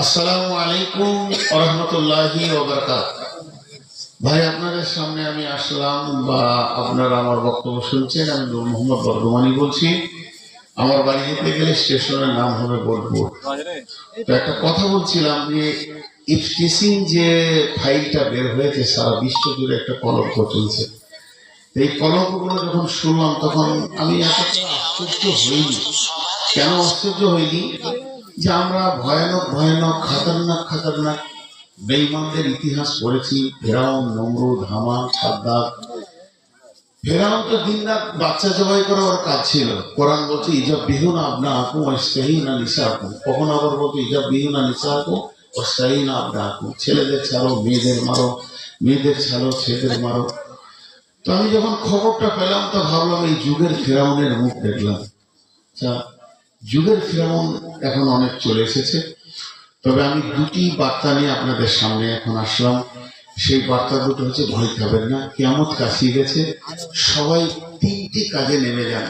আমার শুনছেন, আমি বলছি। আমার বাড়ি যেতে গেলে স্টেশনের নাম হবে বোলপুর। তো একটা কথা বলছিলাম যে ইফটিসিং যে ফাইলটা বের হয়েছে, সারা বিশ্ব জুড়ে একটা কলঙ্ক চলছে। এই কলঙ্কগুলো যখন শুনলাম, তখন আমি আশ্চর্য হইনি। কেন আশ্চর্য হইনি? যে আমরা ভয়ানক ভয়ানক, খাতারনাক খাতারনাক বেইমানদের ইতিহাস পড়েছি। ফেরাউন, নমরুদ, হামান সাদ্দাত ফেরাউন তো দিন রাত বাচ্চা জবাই করা ওর কাজ ছিল। কোরআন বলছে ইজাব বিহুন আপনা আকু না নিশা আকু কখন আবার বলছে ইজাব বিহুনা নিশা আকু না আপনা আকু ছেলেদের ছাড়ো, মেয়েদের মারো, মেয়েদের ছাড়ো, ছেলেদের মারো। তো আমি যখন খবরটা পেলাম, তো ভাবলাম এই যুগের ফেরাউনের মুখ দেখলাম। আচ্ছা যুগের ফেরাউন এখন অনেক চলে এসেছে। তবে আমি দুটি বার্তা নিয়ে আপনাদের সামনে এখন আসলাম। সেই বার্তা দুটো হচ্ছে, ভয় খাবেন না কেমন কাশিয়ে গেছে। সবাই তিনটি কাজে নেমে যান,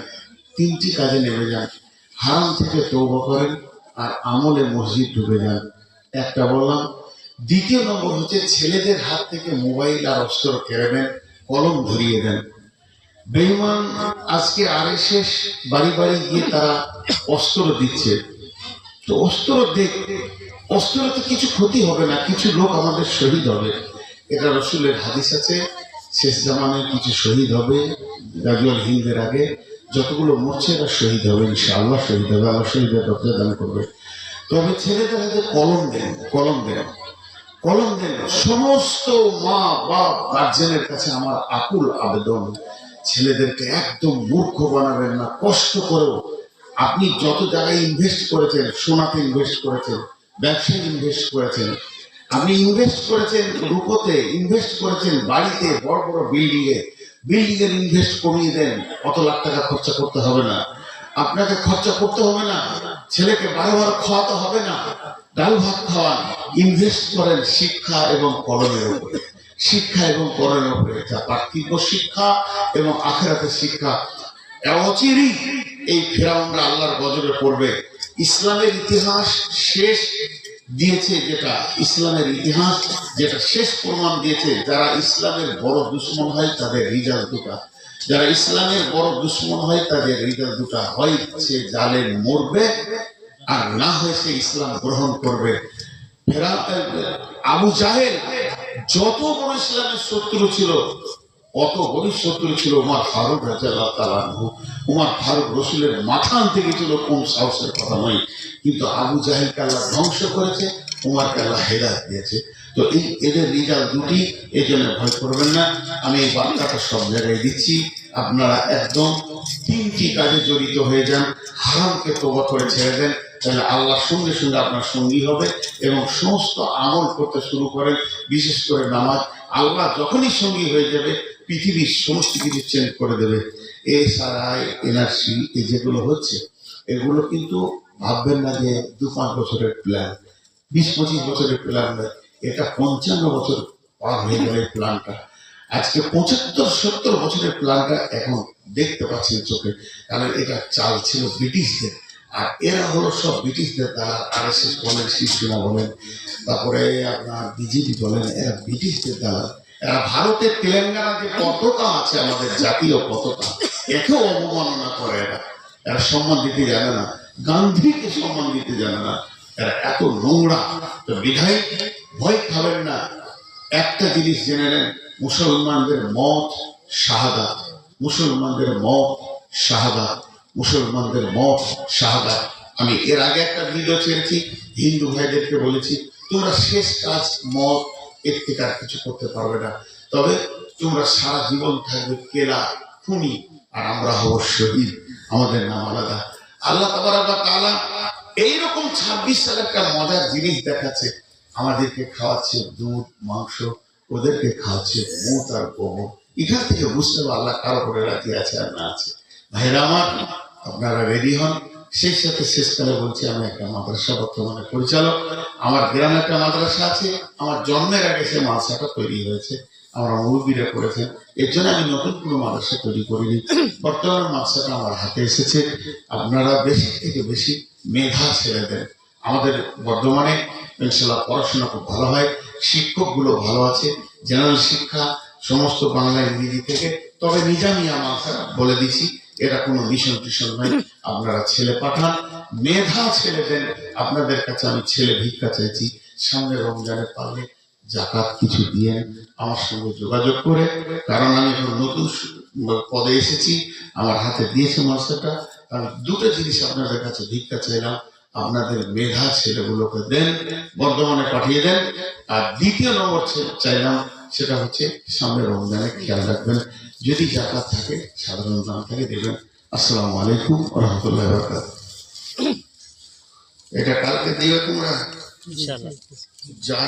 তিনটি কাজে নেমে যান। হারাম থেকে তৌবা করেন আর আমলে মসজিদ ডুবে যান। একটা বললাম, দ্বিতীয় নম্বর হচ্ছে, ছেলেদের হাত থেকে মোবাইল আর অস্ত্র কেড়ে নেন, কলম ধরিয়ে দেন। বেইমান আজকে আর শেষ বাড়ি বাড়ি গিয়ে তারা অস্ত্র দিচ্ছে। তো অস্ত্র দেখ অস্ত্রতে কিছু ক্ষতি হবে না, কিছু লোক আমাদের শহীদ হবে। এটা রসুলের হাদিস আছে, শেষ জামানায় কিছু শহীদ হবে গাজুয়াল হিন্দের আগে যতগুলো মরছে এরা শহীদ হবে, ইনশাআল্লাহ শহীদ হবে, আল্লাহ শহীদের দরজা দান করবে। তবে ছেলেদের হাতে কলম দেন কলম দেন কলম দেন সমস্ত মা বাপ গার্জেনের কাছে আমার আকুল আবেদন। ছেলেদেরকে একদম মূর্খ বানাবেন না, কষ্ট করেও। আপনি যত জায়গায় ইনভেস্ট করেছেন, সোনাতে ইনভেস্ট করেছেন, ব্যবসায় ইনভেস্ট করেছেন, আপনি ইনভেস্ট করেছেন রূপতে ইনভেস্ট করেছেন বাড়িতে, বড় বড় বিল্ডিং এ বিল্ডিং এর ইনভেস্ট কমিয়ে দেন কত লাখ টাকা খরচা করতে হবে না। আপনাকে খরচা করতে হবে না, ছেলেকে বারবার খাওয়াতে হবে না, ডাল ভাত খাওয়ান ইনভেস্ট করেন শিক্ষা এবং কলমের উপরে। শিক্ষা এবং কলমের উপরে যা পার্থিব শিক্ষা এবং আখেরাতের শিক্ষা, অচিরই এই ফেরাউনরা আল্লাহর গজরে পড়বে। ইসলামের ইতিহাস শেষ দিয়েছে যেটা, ইসলামের ইতিহাস যেটা শেষ প্রমাণ দিয়েছে, যারা ইসলামের বড় দুশ্মন হয় তাদের রিজাল্ট দুটা। যারা ইসলামের বড় দুশ্মন হয় তাদের রিজাল্ট দুটা। হয় সে জালে মরবে আর না হয় সে ইসলাম গ্রহণ করবে। ফেরা আবু জাহেল যত বড় ইসলামের শত্রু ছিল, অত বড় শত্রু ছিল উমার ফারুক রাজা তালানহু উমার ফারুক রসুলের মাথা আনতে গেছিল কোন সাহসের কথা নয়। কিন্তু আবু জাহেল কাল্লা ধ্বংস করেছে উমার কাল্লা হেদায়ত দিয়েছে। তো এই এদের রেজাল্ট দুটি, এই জন্য ভয় করবেন না। আমি এই বার্তাটা সব জায়গায় দিচ্ছি। আপনারা একদম তিনটি কাজে জড়িত হয়ে যান, হারামকে তোবা করে ছেড়ে দেন। তাহলে আল্লাহর সঙ্গে সঙ্গে আপনার সঙ্গী হবে এবং সমস্ত আমল করতে শুরু করেন, বিশেষ করে নামাজ। আল্লাহ যখনই সঙ্গী হয়ে যাবে, পৃথিবীর সমস্ত কিছু চেঞ্জ করে দেবে। এসআরআই এনআরসি এই যেগুলো হচ্ছে, এগুলো কিন্তু ভাববেন না যে দু পাঁচ বছরের প্ল্যান বিশ পঁচিশ বছরের প্ল্যান নয়, এটা পঞ্চান্ন বছর পার হয়ে গেল প্ল্যানটা আজকে পঁচাত্তর, সত্তর বছরের প্ল্যানটা এখন দেখতে পাচ্ছেন চোখে, কারণ এটা চাল ছিল ব্রিটিশদের। আর এরা হলো সব ব্রিটিশদের দ্বারা আর এস এস বলেন শিবসেনা বলেন, তারপরে আপনার বিজেপি বলেন, এরা ব্রিটিশদের দ্বারা এরা ভারতের তেলেঙ্গানা যে পতাকা আছে, আমাদের জাতীয় পতাকা, একেও অবমাননা করে এরা। এরা সম্মান দিতে জানে না। গান্ধীকে সম্মান দিতে জানে না। এরা এত নোংরা। তো বিধায় ভয় খাবেন না। একটা জিনিস জেনে নেন, মুসলমানদের মত শাহাদাত। মুসলমানদের মত শাহাদাত। মুসলমানদের মত, শাহাদাত। আমি এর আগে একটা ভিডিও ছেড়েছি, হিন্দু ভাইদেরকে বলেছি, তোমরা শেষ কাজ মত এর থেকে আর কিছু করতে পারবে না। তবে তোমরা সারা জীবন থাকবে কেলা, খুনি, আর আমরা হব শহীদ। আমাদের নাম আলাদা। আল্লাহ তালা এইরকম ছাব্বিশ সালে একটা মজার জিনিস দেখাচ্ছে। আমাদেরকে খাওয়াচ্ছে দুধ, মাংস, ওদেরকে খাওয়াচ্ছে মুখ আর গোবর। এখান থেকে বুঝতে হবে আল্লাহ কারও করে রাজি আছে আর না আছে। ভাইরা আমার আপনারা রেডি হন। সেই সাথে শেষকালে বলছি, আমি একটা মাদ্রাসা বর্তমানে পরিচালক। আমার গ্রামে একটা মাদ্রাসা আছে। আমার জন্মের আগে সে মাদ্রাসাটা তৈরি হয়েছে। আমার মুরব্বীরা করেছেন। এর জন্য আমি নতুন কোনো মাদ্রাসা তৈরি করিনি। বর্তমান মাদ্রাসাটা আমার হাতে এসেছে। আপনারা বেশি থেকে বেশি মেধা ছেড়ে দেন। আমাদের বর্ধমানে ইনশাল্লাহ পড়াশোনা খুব ভালো হয়। শিক্ষকগুলো ভালো আছে। জেনারেল শিক্ষা, সমস্ত বাংলা ইংরেজি থেকে। তবে নিজামি আমার বলে দিছি। এটা কোনো মিশন টিশন নয়, আপনারা ছেলে পাঠান, মেধা ছেলে দেন। আপনাদের কাছে আমি ছেলে ভিক্ষা চাইছি, সামনে রমজানে পারলে জাকাত কিছু দিয়ে আমার সঙ্গে যোগাযোগ করে, কারণ আমি এখন নতুন পদে এসেছি, আমার হাতে দিয়েছে মাস্টারটা। আমি দুটো জিনিস আপনাদের কাছে ভিক্ষা চাইলাম, আপনাদের মেধা ছেলেগুলোকে দেন, বর্ধমানে পাঠিয়ে দেন। আর দ্বিতীয় নম্বর চাইলাম সেটা হচ্ছে সামনে রমজানে খেয়াল রাখবেন। যদি জাকাত থাকে সাধারণ দাম থাকে দেবেন আসসালামু আলাইকুম রহমতুল্লাহ এটা কালকে দিবে তোমরা ইনশাআল্লাহ। যা